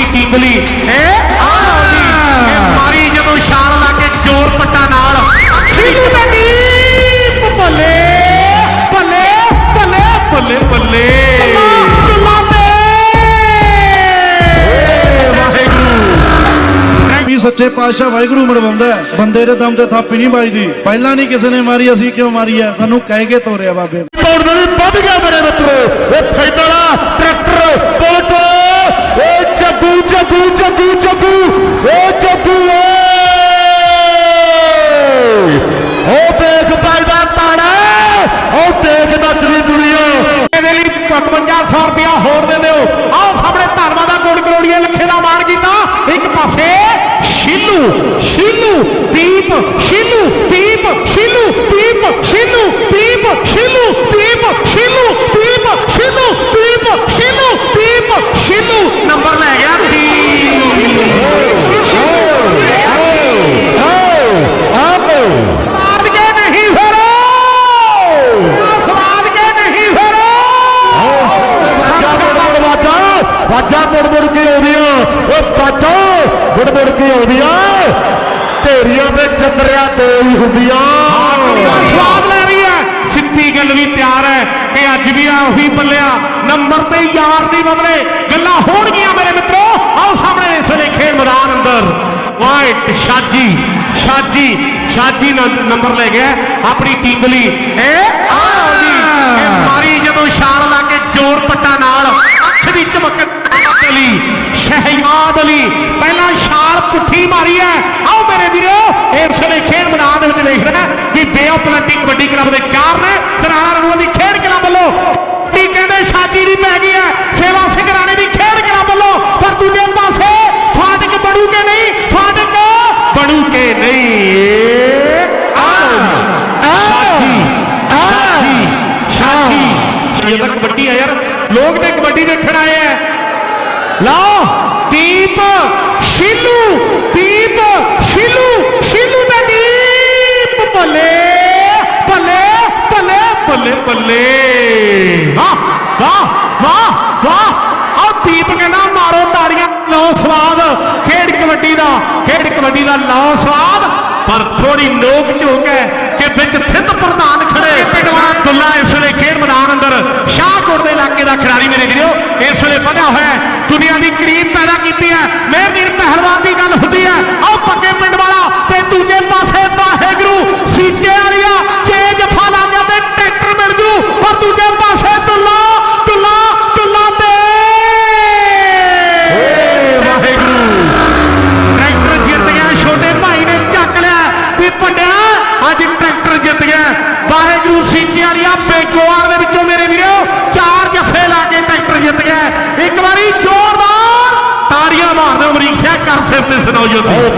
ਆਪਣੀ ਟੀਕਲੀ ਏ ਆਉਂਦੀ ਇਹ ਮਾਰੀ ਜਦੋਂ ਛਾਲ ਲਾ ਕੇ ਜ਼ੋਰ ਪੱਟਾ ਨਾਲ। ਸ਼ੀਸ਼ੂ ਦੇ ਦੀਪ ਬੱਲੇ ਬੱਲੇ ਬੱਲੇ ਬੱਲੇ ਬੱਲੇ ਵਾਹਿਗੁਰੂ। ਵੀ ਸੱਚੇ ਪਾਤਸ਼ਾਹ ਵਾਹਿਗੁਰੂ ਮਰਵਾਉਂਦਾ ਹੈ। ਬੰਦੇ ਦੇ ਦਮ ਤੇ ਥਾਪੀ ਨਹੀਂ ਵੱਜਦੀ। ਪਹਿਲਾਂ ਨਹੀਂ ਕਿਸੇ ਨੇ ਮਾਰੀ ਅਸੀਂ ਕਿਉਂ ਮਾਰੀ ਹੈ? ਸਾਨੂੰ ਕਹਿ ਕੇ ਤੋਰਿਆ ਬਾਬੇ। ਦੌੜ ਦੇ ਵੀ ਵੱਧ ਗਿਆ ਮੇਰੇ ਮਿੱਤਰੋ। ਇਹ ਫੈਦਲਾ ਟਰੈਕਟਰ ਓ ਜੱਗੂ ਜੱਗੂ ਜੱਗੂ ਜੱਗੂ ਓ ਜੱਗੂ ਓਏ। ਓ ਦੇਖ ਭਾਈ ਦਾ ਤਾੜਾ, ਓ ਦੇਖ ਨੱਚਦੀ ਦੁਨੀਆ। ਇਹਦੇ ਲਈ 5500 ਰੁਪਇਆ ਹੋਰ ਦੇ ਦਿਓ। ਆਹ ਸਾਹਮਣੇ ਧਰਮਾ ਦਾ ਕੋਟ ਕਰੋੜੀਏ ਲੱਖੇ ਦਾ ਮਾਣ ਕੀਤਾ। ਇੱਕ ਪਾਸੇ ਸ਼ੀਲੂ ਸ਼ੀਲੂ ਸ਼ੀਲੂ, ਦੀਪ ਸ਼ੀਲੂ ਦੀਪ ਸ਼ੀਲੂ ਦੀਪ ਸ਼ੀਲੂ ਦੀਪ ਸ਼ੀਲੂ ਦੀਪ ਸ਼ੀਲੂ ਦੀਪ ਸ਼ੀਲੂ ਦੀਪ ਸ਼ੀਲੂ ਨੰਬਰ ਲੈ ਗਿਆ ਸਵਾਦ ਕੇ ਨਹੀਂ ਫਿਰ ਸਵਾਦ ਕੇ ਨਹੀਂ ਫਿਰ ਵਾਜਾ ਮੁੜ ਮੁੜ ਵਾਜਾ ਵਾਜਾ ਮੁੜ ਮੁੜ ਕੇ ਆਉਂਦੀਆਂ। ਓ ਵਾਜਾ ਮੁੜ ਮੁੜ ਕੇ ਆਉਂਦੀਆਂ। ਢੇਰੀਆਂ ਦੇ ਚੰਦਰਿਆਂ ਦੋ ਹੀ ਹੁੰਦੀਆਂ। ਸਵਾਦ ਲੈ ਰਹੀ ਹੈ। ਸਿੱਧੀ ਗੱਲ ਵੀ ਤਿਆਰ ਹੈ ਕਿ ਅੱਜ ਵੀ ਆ ਉਹੀ ਬੱਲਿਆ ਨੰਬਰ ਤੇ ਯਾਰ ਦੀ ਬਦਲੇ। ਗੱਲਾਂ ਹੋਣਗੀਆਂ ਮੇਰੇ ਮਿੱਤਰੋ। ਆਓ ਸਾਹਮਣੇ ਇਸ ਵੇਲੇ ਖੇਡ ਮੈਦਾਨ ਅੰਦਰ। ਵਾਈਟ ਸ਼ਾਜੀ ਸ਼ਾਜੀ ਸ਼ਾਜੀ ਨੰਬਰ ਲੈ ਗਿਆ। ਆਪਣੀ ਟੀਮ ਲਈ। ਆਉਂਦੀ ਇਹ ਕਿ ਬੇਅ ਪਲੰਟੀ ਕਬੱਡੀ ਕਲੱਬ ਦੇ ਚਾਰ ਨੇ ਸਰਾਣਾ ਰਣੂਆ ਦੀ ਖੇਡ ਕਲੱਬ ਵੱਲੋਂ ਕੀ ਕਹਿੰਦੇ ਸ਼ਾਦੀ ਦੀ ਪੈ ਗਈ ਹੈ। ਸੇਵਾ ਸਿੰਘ ਰਾਣੇ ਦੀ ਖੇਡ ਕਲੱਬ ਵੱਲੋਂ। ਪਰ ਦੂਜੇ ਪਾਸੇ ਫਾਟਕ ਬਣੂ ਕੇ ਨਹੀਂ ਫਾਟਕ ਬਣੂ ਕੇ ਨਹੀਂ। ਆਹ ਸ਼ਾਦੀ। ਸ਼ਾਦੀ। ਸ਼ਾਦੀ। ਇਹ ਤਾਂ ਕਬੱਡੀ ਆ ਯਾਰ। ਲੋਕ ਤੇ ਕਬੱਡੀ ਦੇਖਣ ਆਏ ਆ। ਲਓ। ਦੀਪ ਸ਼ੀਲੂ ਦੀਪ ਸ਼ੀਲੂ ਸ਼ੀਲੂ ਦਾ ਦੀਪ ਬੱਲੇ ਬੱਲੇ ਬੱਲੇ ਬੱਲੇ ਬੱਲੇ। ਵਾਹ ਵਾਹ ਵਾਹ ਵਾਹ। ਆਹ ਦੀਪ ਕਹਿੰਦਾ, ਮਾਰੋ ਤਾੜੀਆਂ। ਲਓ ਸਵਾਦ। ਖੇਡ ਕਬੱਡੀ ਦਾ, ਖੇਡ ਕਬੱਡੀ ਦਾ ਲਓ ਸਵਾਦ। ਪਰ ਥੋੜੀ ਨੋਕ ਝੋਕ ਹੈ ਕਿ ਵਿੱਚ ਥਿੰਦ ਪ੍ਰਧਾਨ ਖੜੇ। ਪਿੰਡ ਵਾਲਾ ਦੁੱਲਾ ਇਸ ਵੇਲੇ ਖੇਡ ਮੈਦਾਨ ਅੰਦਰ, ਸ਼ਾਹਕੋਟ ਦੇ ਇਲਾਕੇ ਦਾ ਖਿਡਾਰੀ ਮੇਰੇ ਵੀਰੋ, ਇਸ ਵੇਲੇ ਵਧਿਆ ਹੋਇਆ ਹੈ। ਦੁਨੀਆ ਦੀ ਕਰੀਮ ਪੈਦਾ ਕੀਤੀ ਹੈ ਮੇਰਦੀਨ ਪਹਿਲਵਾਨ ਦੀ ਗੱਲ ਹੁੰਦੀ ਹੈ ਆਹ ਪੱਕੇ ਪਿੰਡ ਵਾਲਾ ਤੇ ਦੂਜੇ ਪਾਸੇ ਵਾਹਿਗੁਰੂ ਸੀਚੇ ਵਾਲੀਆ ਛੇ ਜਫਾ ਲਾ ਗਿਆ ਤੇ ਟਰੈਕਟਰ ਮਿਲ ਜੂ ਪਰ ਦੂਜੇ ਪਾਸੇ ਦੁੱਲਾ ਦੁੱਲਾ ਦੁੱਲਾ ਤੇ ਵਾਹਿਗੁਰੂ ਟਰੈਕਟਰ ਜਿੱਤ ਗਿਆ ਛੋਟੇ ਭਾਈ ਨੇ ਚੱਕ ਲਿਆ ਵੀ ਭੰਡਿਆ ਅੱਜ ਟਰੈਕਟਰ ਜਿੱਤ ਗਿਆ ਵਾਹਿਗੁਰੂ ਸੀਚੇ ਵਾਲੀਆ ਬੇਗੋਆਰ ਦੇ ਵਿੱਚੋਂ ਮੇਰੇ ਵੀਰੋ ਚਾਰ ਜੱਫੇ ਲਾ ਕੇ ਟਰੈਕਟਰ ਜਿੱਤ ਗਿਆ ਇੱਕ ਵਾਰੀ ਜ਼ੋਰਦਾਰ ਤਾੜੀਆਂ ਮਾਰ ਦਿਓ ਅਮਰੀਕ ਸਿੰਘ ਕਰ ਸਿਰ ਤੇ ਸੁਣਾਓ ਜੀ ਓ